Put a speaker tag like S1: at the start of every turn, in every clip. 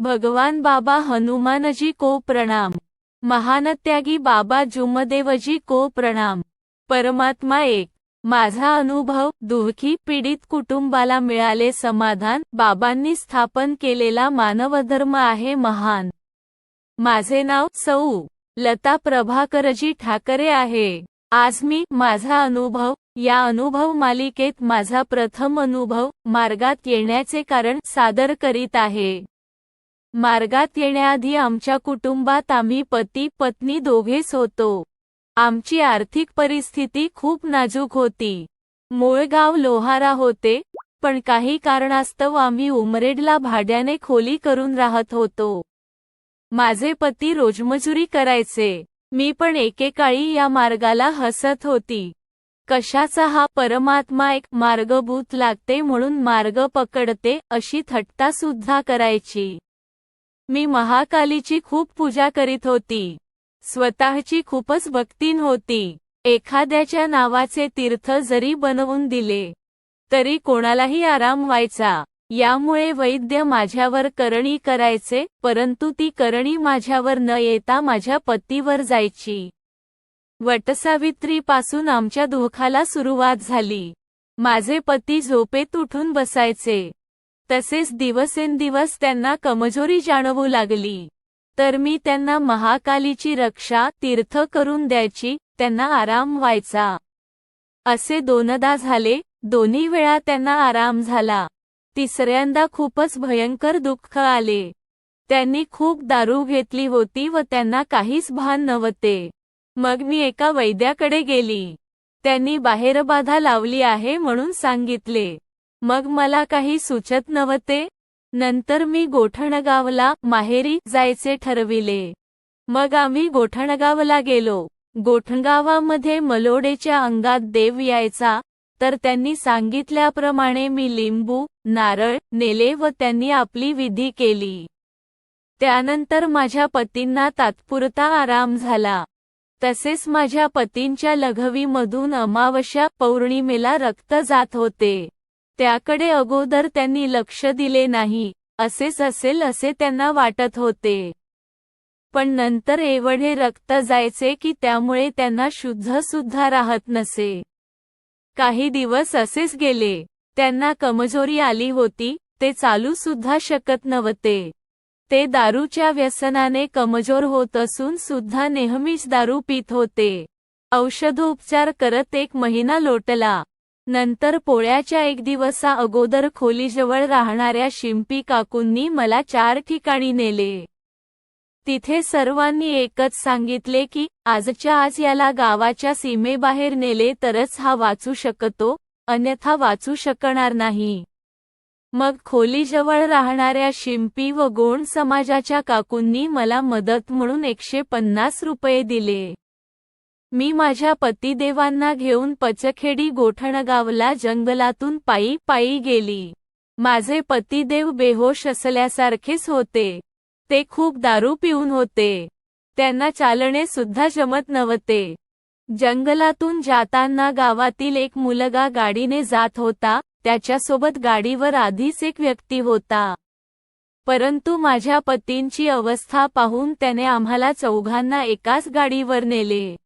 S1: भगवान बाबा हनुमानजी को प्रणाम. महानत्यागी बाबा जुमदेवजी को प्रणाम. परमात्मा एक. माझा अनुभव दुःखी पीडित कुटुंबाला मिळाले समाधान बाबांनी स्थापन केलेला मानवधर्म आहे महान. माझे नाव सौ. लता प्रभाकरजी ठाकरे आहे. आज मी माझा अनुभव या अनुभव मालिकेत माझा प्रथम अनुभव मार्गात येण्याचे कारण सादर करीत आहे. मार्गात येण्याआधी आमच्या कुटुंबात आम्ही पती पत्नी दोघेच होतो आमची आर्थिक परिस्थिती खूप नाजूक होती. मूळ गाव लोहारा होते पण काही कारणास्तव आम्ही उमरेडला भाड्याने खोली करून राहत होतो. माझे पती रोजमजुरी करायचे. मी पण एकेकाळी या मार्गाला हसत होती. कशाचा हा परमात्मा एक मार्गभूत लागते म्हणून मार्ग पकडते अशी थट्टा सुद्धा करायची. मी महाकालीची खूप पूजा करीत होती. स्वतःची खूपच भक्तीन होती. एखाद्याच्या नावाचे तीर्थ जरी बनवून दिले तरी कोणालाही आराम व्हायचा. यामुळे वैद्य माझ्यावर करणी करायचे परंतु ती करणी माझ्यावर न येता माझ्या पतीवर जायची. वटसावित्रीपासून आमच्या दुःखाला सुरुवात झाली. माझे पती झोपेत उठून बसायचे. तसेच दिवसेंदिवस त्यांना कमजोरी जाणवू लागली. तर मी त्यांना महाकालीची रक्षा तीर्थ करून द्यायची त्यांना आराम व्हायचा. असे दोनदा झाले दोन्ही वेळा त्यांना आराम झाला. तिसऱ्यांदा खूपच भयंकर दुःख आले. त्यांनी खूप दारू घेतली होती व त्यांना काहीच भान नव्हते. मग मी एका वैद्याकडे गेली. त्यांनी बाहेरबाधा लावली आहे म्हणून सांगितले. मग मला काही सुचत नव्हते. नंतर मी गोठणगावला माहेरी जायचे ठरविले. मग आम्ही गोठणगावला गेलो. गोठणगावामध्ये मलोडेच्या अंगात देव यायचा तर त्यांनी सांगितल्याप्रमाणे मी लिंबू नारळ नेले व त्यांनी आपली विधी केली. त्यानंतर माझ्या पतींना तात्पुरता आराम झाला. तसेच माझ्या पतींच्या लघवीमधून अमावस्या पौर्णिमेला रक्त जात होते. त्याकडे अगोदर त्यांनी लक्ष दिले नाही असेच असेल असे त्यांना वाटत होते. पण नंतर एवढे रक्त जायचे की त्यामुळे त्यांना शुद्ध सुद्धा राहत नसे. काही दिवस असेच गेले त्यांना कमजोरी आली होती ते चालू सुद्धा शकत नव्हते. ते दारूच्या व्यसनाने कमजोर होत असून सुद्धा नेहमीच दारू पित होते. औषधोपचार करत एक महिना लोटला. नंतर पोळ्याच्या एक दिवसा अगोदर खोलीजवळ राहणाऱ्या शिंपी काकूंनी मला चार ठिकाणी नेले. तिथे सर्वांनी एकच सांगितले की आजच्या आज याला गावाच्या सीमेबाहेर नेले तरच हा वाचू शकतो अन्यथा वाचू शकणार नाही. मग खोलीजवळ राहणाऱ्या शिंपी व गोंड समाजाच्या काकूंनी मला मदत म्हणून एकशे पन्नास रुपये दिले. मी माझ्या पतिदेवांना घेऊन पचखेडी गोठणगावला जंगलातून पायी पायी गेली. माझे पतिदेव बेहोश असल्यासारखेच होते. ते खूप दारू पिऊन होते. त्यांना चालणे सुद्धा जमत नव्हते. जंगलातून जाताना गावातील एक मुलगा गाडीने जात होता. त्याच्यासोबत गाडीवर आधीच एक व्यक्ती होता. परंतु माझ्या पतींची अवस्था पाहून त्याने आम्हाला चौघांना एकाच गाडीवर नेले.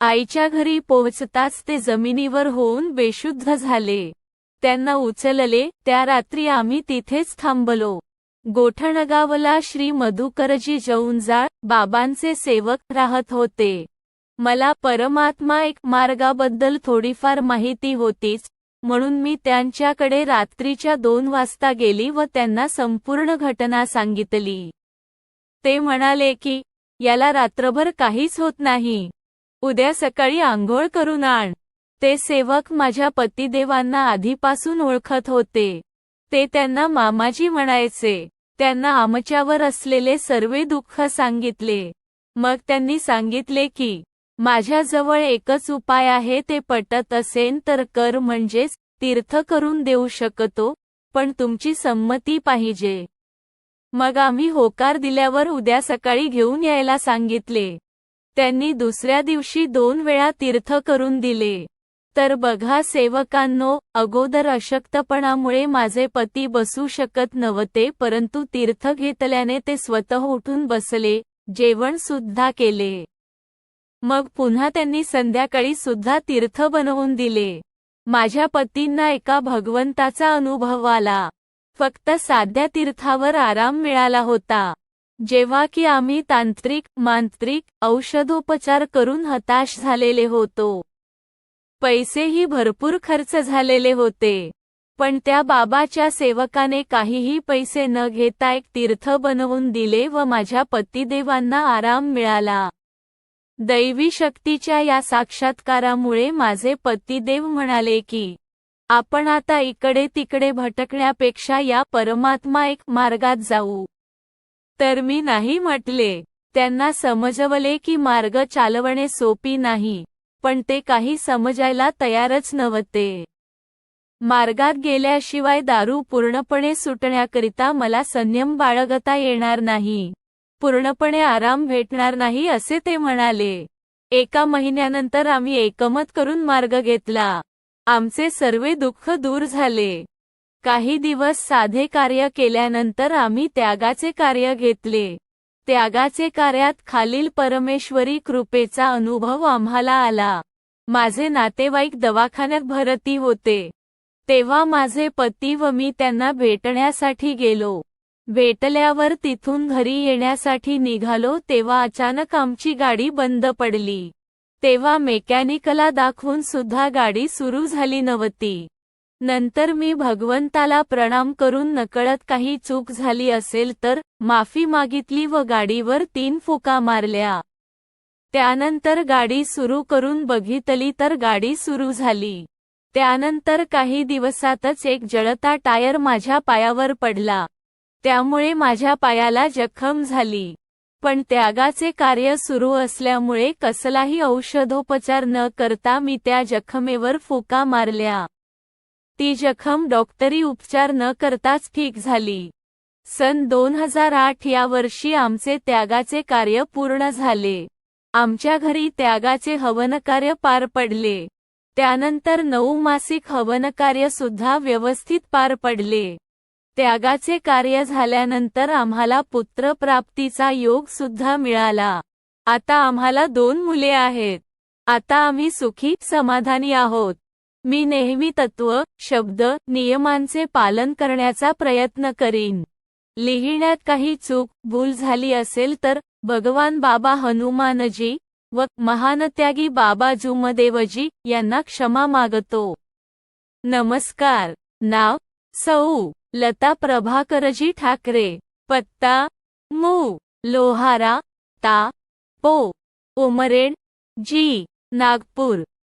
S1: आईच्या घरी पोहोचताच ते जमिनीवर होऊन बेशुद्ध झाले. त्यांना उचलले त्या रात्री आम्ही तिथेच थांबलो. गोठणगावला श्री मधुकरजी जौंजाळ बाबांचे सेवक राहत होते. मला परमात्मा एक मार्गाबद्दल थोडीफार माहिती होतीच म्हणून मी त्यांच्याकडे रात्रीच्या दोन वाजता गेली व त्यांना संपूर्ण घटना सांगितली. ते म्हणाले की याला रात्रभर काहीच होत नाही. उद्या सकाळी आंघोळ करून आण. ते सेवक माझ्या पतिदेवांना आधीपासून ओळखत होते. ते त्यांना मामाजी म्हणायचे. त्यांना आमच्यावर असलेले सर्वे दुःख सांगितले. मग त्यांनी सांगितले की माझ्याजवळ एकच उपाय आहे ते पटत असेन तर कर म्हणजेच तीर्थ करून देऊ शकतो पण तुमची संमती पाहिजे. मग आम्ही होकार दिल्यावर उद्या सकाळी घेऊन यायला सांगितले. त्यांनी दुसऱ्या दिवशी दोन वेळा तीर्थ करून दिले. तर बघा सेवकांनो अगोदर अशक्तपणामुळे माझे पती बसू शकत नव्हते परंतु तीर्थ घेतल्याने ते स्वतः उठून बसले जेवण सुद्धा केले. मग पुन्हा त्यांनी संध्याकाळी सुद्धा तीर्थ बनवून दिले. माझ्या पतींना एका भगवंताचा अनुभव आला. फक्त साध्या तीर्थावर आराम मिळाला होता. जेव्हा की आम्ही तांत्रिक मांत्रिक औषधोपचार करून हताश झालेले होतो. पैसेही भरपूर खर्च झालेले होते. पण त्या बाबाच्या सेवकाने काहीही पैसे न घेता एक तीर्थ बनवून दिले व माझ्या पतिदेवांना आराम मिळाला. दैवी शक्तीच्या या साक्षात्कारामुळे माझे पतिदेव म्हणाले की आपण आता इकडे तिकडे भटकण्यापेक्षा या परमात्मा एक मार्गात जाऊ. तर मी नाही म्हटले. त्यांना समजवले की मार्ग चालवणे सोपी नाही पण ते काही समजायला तयारच नव्हते. मार्गात गेल्याशिवाय दारू पूर्णपणे सुटण्याकरिता मला संयम बाळगता येणार नाही. पूर्णपणे आराम भेटणार नाही असे ते म्हणाले. एका महिन्यानंतर आम्ही एकमत करून मार्ग घेतला. आमचे सर्व दुःख दूर झाले. काही दिवस साधे कार्य केल्यानंतर आम्ही त्यागाचे कार्य घेतले. त्यागाचे कार्यात खालील परमेश्वरी कृपेचा अनुभव आम्हाला आला. माझे नातेवाईक दवाखान्यात भरती होते. तेव्हा माझे पती व मी त्यांना भेटण्यासाठी गेलो. भेटल्यावर तिथून घरी येण्यासाठी निघालो तेव्हा अचानक आमची गाडी बंद पडली. तेव्हा मेकॅनिकला दाखवून सुद्धा गाडी सुरू झाली नव्हती. नंतर मी भगवंताला प्रणाम करून नकळत काही चूक झाली असेल तर माफी मागितली व गाडीवर तीन फुका मारल्या. त्यानंतर गाडी सुरू करून बघितली तर गाडी सुरू झाली. त्यानंतर काही दिवसातच एक जळता टायर माझ्या पायावर पडला. त्यामुळे माझ्या पायाला जखम झाली. पण त्यागाचे कार्य सुरू असल्यामुळे कसलाही औषधोपचार न करता मी त्या जखमेवर फुका मारल्या. ती जखम डॉक्टरी उपचार न करताच ठीक झाली. सन दोन हजार आठ या वर्षी आमचे त्यागाचे कार्य पूर्ण झाले. आमच्या घरी त्यागाचे हवनकार्य पार पडले. त्यानंतर नऊ मासिक हवनकार्य सुद्धा व्यवस्थित पार पडले. त्यागाचे कार्य झाल्यानंतर आम्हाला पुत्रप्राप्तीचा योग सुद्धा मिळाला. आता आम्हाला दोन मुले आहेत. आता आम्ही सुखी समाधानी आहोत. मी नेहमी तत्व शब्द नियमांचे पालन करण्याचा प्रयत्न करीन. लिहिण्यात काही चूक भूल झाली असेल तर भगवान बाबा हनुमानजी व महानत्यागी बाबा जुमदेवजी यांना क्षमा मागतो. नमस्कार. नाव सौ लता प्रभाकरजी ठाकरे. पत्ता मू लोहारा ता पो उमरेड जी नागपूर.